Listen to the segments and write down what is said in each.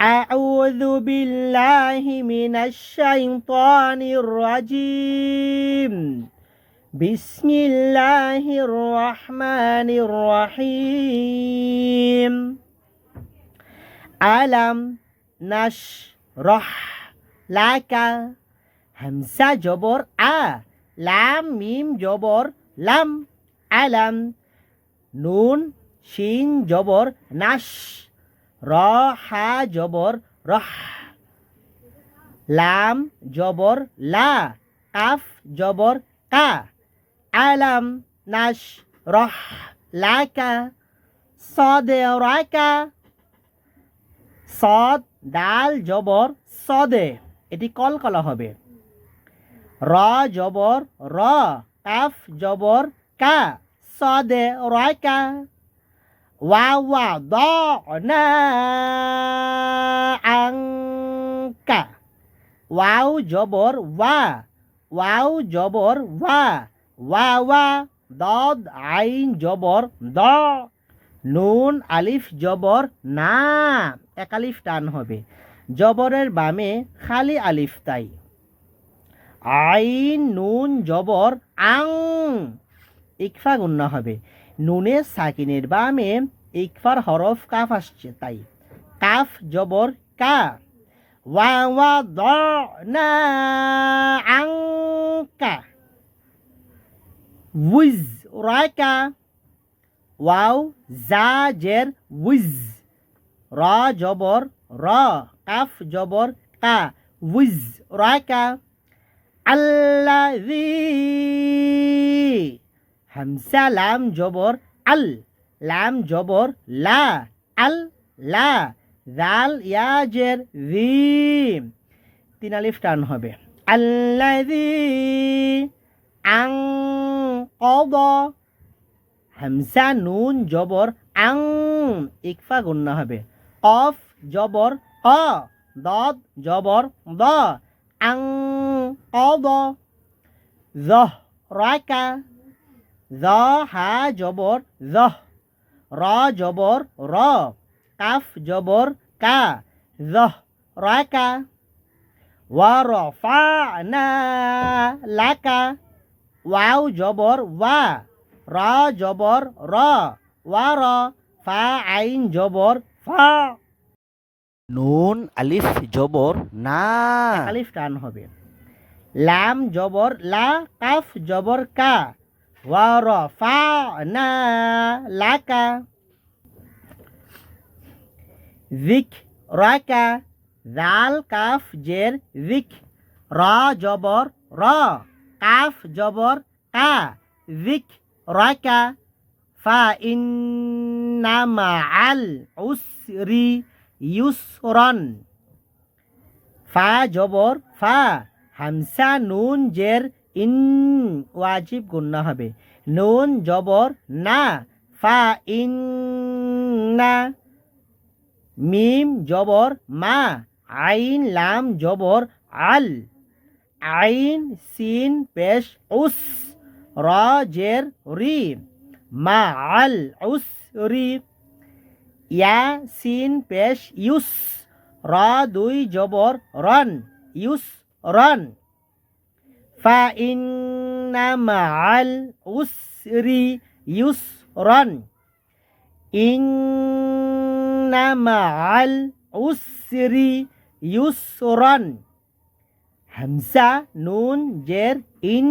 أعوذ بالله من الشيطان الرجيم بسم الله الرحمن الرحيم ألم نشرح لك همسة جبر أ লাম মিম জবর লাম আলাম নুন শিন জবর নাশ র হা জবর রহ। লাম, জবর, লা। কাফ, জবর, কা। আলাম, নাশ, রহ। লাকা সদে রাকা সদ ডাল জবর, সদে। এটি কলকলা হবে। র জবর র। কাফ, জবর, কা। সদে রয়কা না আংকা ওয়াও জবর ওয়া ওয়াও জবর ওয়া ওয়া ওয়া আইন জবর দ নুন আলিফ জবর না এক আলিফ টান হবে। জবরের বামে খালি আলিফ তাই। আইন, নুন, জবর, আং। ইকফা গুন্না হবে। নুনের সাকিনের বামে ইকফার হরফ কাফ আসছে, তাই। কাফ জবর কা। ওয়া ওয়া দ না আং কা উইজ রায়কা। ওয়াও জা জের উইজ। র জবর র, কাফ জবর কা। উইজ রায়কা। আল্লাযী হামসা লাম জবর আল, লাম জবর লা, আল লা জাল ইয়াজের জি তিন আলিফ টান হবে। আল্লাযী আং কদ হামসা নুন জবর আং, ইকফা গুন্না হবে। কফ জবর ক, দদ জবর দ আং কদ জহ রাকা জ হা জবর জহ র জবর র। কাফ জবর কা। জহ রাকা ওয়া রফা'না লাকা। ওয়াও জবর ওয়া। র জবর র। ওয়া র ফা আইন জবর ফা। নুন আলিফ জবর না। আলিফ টান হবে। লাম জবর লা। কাফ জবর কা। লাকা জিক রাকা জাল কাফ জের জিক র জবর র কাফ জবর কা জিক রাকা ফা ইন্না মাআল উসরি ইউসরন ফা জবর ফা হামসা নুন জের ইন ওয়াজিব গুন্না হবে। নুন, জবর, না। ফা ইন না মিম, জবর, মা। আইন, লাম, জবর, আল। আইন, সিন, পেশ, উস। র, জের, রি। মা, আল, উস, রি। ইয়া, সিন, পেশ, ইউস। র, দুই, জবর, রন। ইউস, রন। উসরি ইউস রন ইন্না মাআল উসরি ইউস রন হামসা নুন জের ইন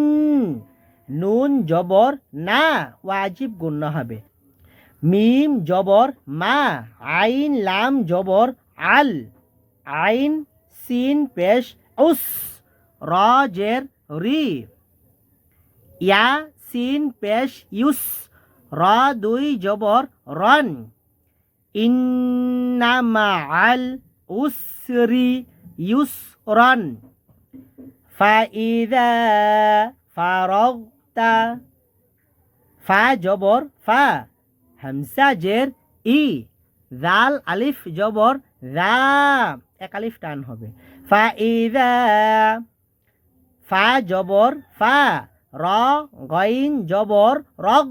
নুন জবর না ওয়াজিব গুণ্য হবে. মিম জবর মা আইন লাম জবর আল আইন সিন পেশ উস র জের রি ইয়া সিন পেশ ইউস র দুই জবর রন ইন্নামা আল উসরি ইউস রন ফাইদা ফারগতা ফা জবর ফা হামসা জের ই জাল আলিফ জবর দা এক আলিফ টান হবে ফা ইদা ফা জবর ফা, র, গইন জবর, রগ,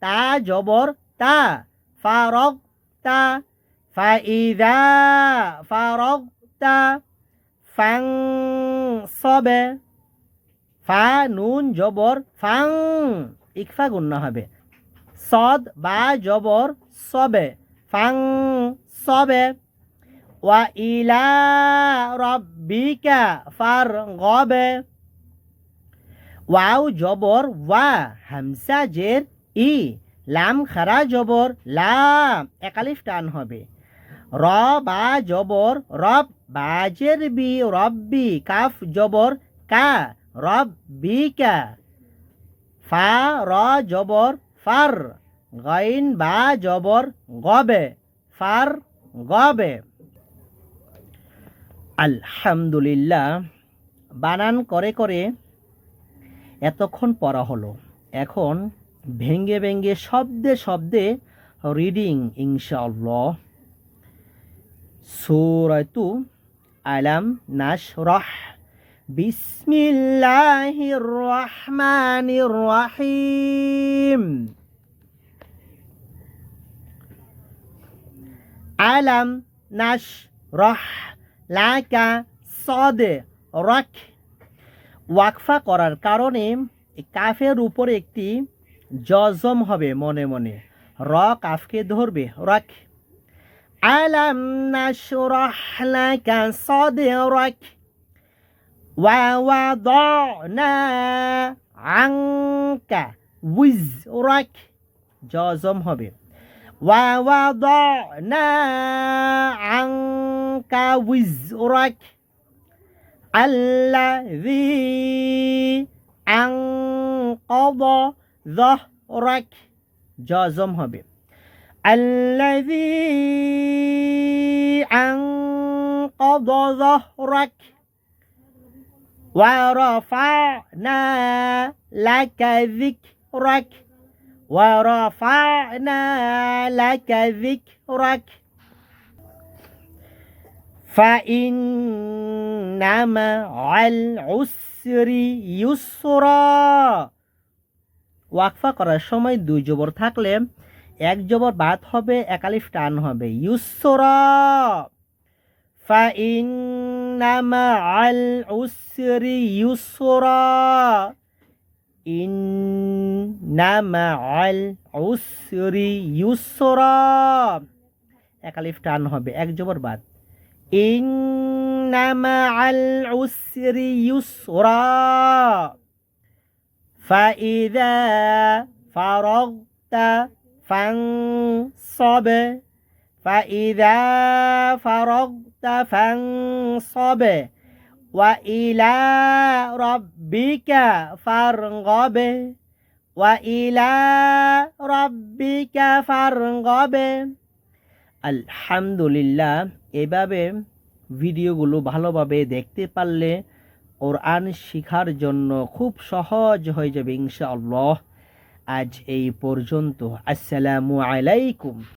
তা জবর, তা, ফা রগ, তা ফাইদা ফারগতা ফাংসব ফা নুন জবর, ফাং, ইকফা গুণ্য হবে। সদ, বা জবর, সবে, ফাং সবে। ওয়া ইলা রব্বিকা ফার গবে ওয়াও জবর ওয়া, হামসা জের, ই, লাম খারা জবর, লাম একালিফ টান হবে। র বা জবর, রব বাজের বি রব্বি কাফ জবর, কা, রব বি কা। ফা, র জবর, ফার, গাইন বা জবর, গবে, ফার, গবে। আলহামদুলিল্লাহ, বানান করে করে এতক্ষণ পড়া হলো। এখন ভেঙ্গে ভেঙ্গে শব্দে শব্দে রিডিং ইনশাআল্লাহ। সুরাতু আলাম নাশরাহ। বিসমিল্লাহির রহমানির রহিম। আলাম নাশরাহ, লাকা সদে রখ ওয়াকফা করার কারণে কাফের উপরে একটি জজম হবে মনে মনে। র কাফকে ধরবে, রক। আলাম নাশরাহ লাকা সাদরাক। ওয়া ওয়াদানা আনকা উইজরাক। জজম হবে। ওয়া ওয়াদানা আনকা উইজরাক। الذي أنقض ظهرك. جازم হবে الذي أنقض ظهرك. ورفعنا لك ذكرك. ورفعنا لك ذكرك. فإن مع العسر يسرا ওয়াকফা করার সময় দুই জবর থাকলে এক জবর বাদ হবে একালিফ টান হবে ইউসরা فإن مع العسر يسرا إن مع العسر يسرا একালিফ টান হবে এক জবর বাদ إن مع العسر يسرا فإذا فرغت فانصب فإذا فرغت فانصب وإلى ربك فارغب وإلى ربك فارغب الحمد لله এভাবে ভিডিওগুলো ভালোভাবে দেখতে পারলে ওর আন শিখার জন্য খুব সহজ হয়ে যাবে ইনশাআল্লাহ। আজ এই পর্যন্ত। আসসালামু আলাইকুম।